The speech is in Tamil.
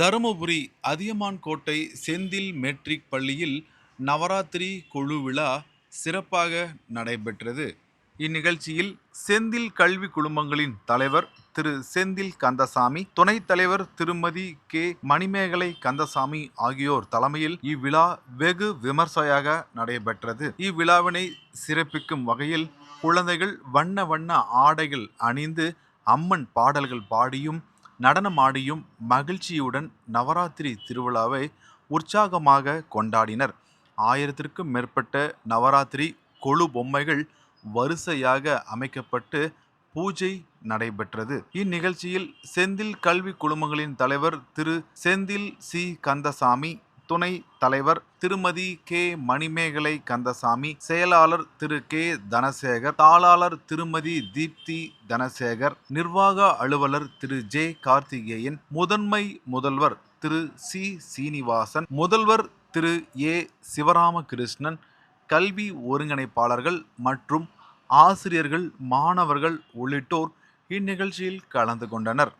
தருமபுரி அதியமான் கோட்டை செந்தில் மெட்ரிக் பள்ளியில் நவராத்திரி குழு விழா சிறப்பாக நடைபெற்றது. இந்நிகழ்ச்சியில் செந்தில் கல்வி குழுமங்களின் தலைவர் திரு செந்தில் கந்தசாமி துணைத் தலைவர் திருமதி கே. மணிமேகலை கந்தசாமி ஆகியோர் தலைமையில் இவ்விழா வெகு விமர்சையாக நடைபெற்றது. இவ்விழாவினை சிறப்பிக்கும் வகையில் குழந்தைகள் வண்ண வண்ண ஆடைகள் அணிந்து அம்மன் பாடல்கள் பாடியும் நடனமாடியும் மகிழ்ச்சியுடன் நவராத்திரி திருவிழாவை உற்சாகமாக கொண்டாடினர். ஆயிரத்திற்கும் மேற்பட்ட நவராத்திரி கொழு பொம்மைகள் வரிசையாக அமைக்கப்பட்டு பூஜை நடைபெற்றது. இந்நிகழ்ச்சியில் செந்தில் கல்வி குழுமங்களின் தலைவர் திரு செந்தில் சி. கந்தசாமி துணை தலைவர் திருமதி கே. மணிமேகலை கந்தசாமி செயலாளர் திரு. கே. தனசேகர் தாளாளர் திருமதி தீப்தி தனசேகர் நிர்வாக அலுவலர் திரு. ஜே. கார்த்திகேயன் முதன்மை முதல்வர் திரு. சி. சீனிவாசன் முதல்வர் திரு. ஏ. சிவராமகிருஷ்ணன் கல்வி ஒருங்கிணைப்பாளர்கள் மற்றும் ஆசிரியர்கள் மாணவர்கள் உள்ளிட்டோர் இந்நிகழ்ச்சியில் கலந்து கொண்டனர்.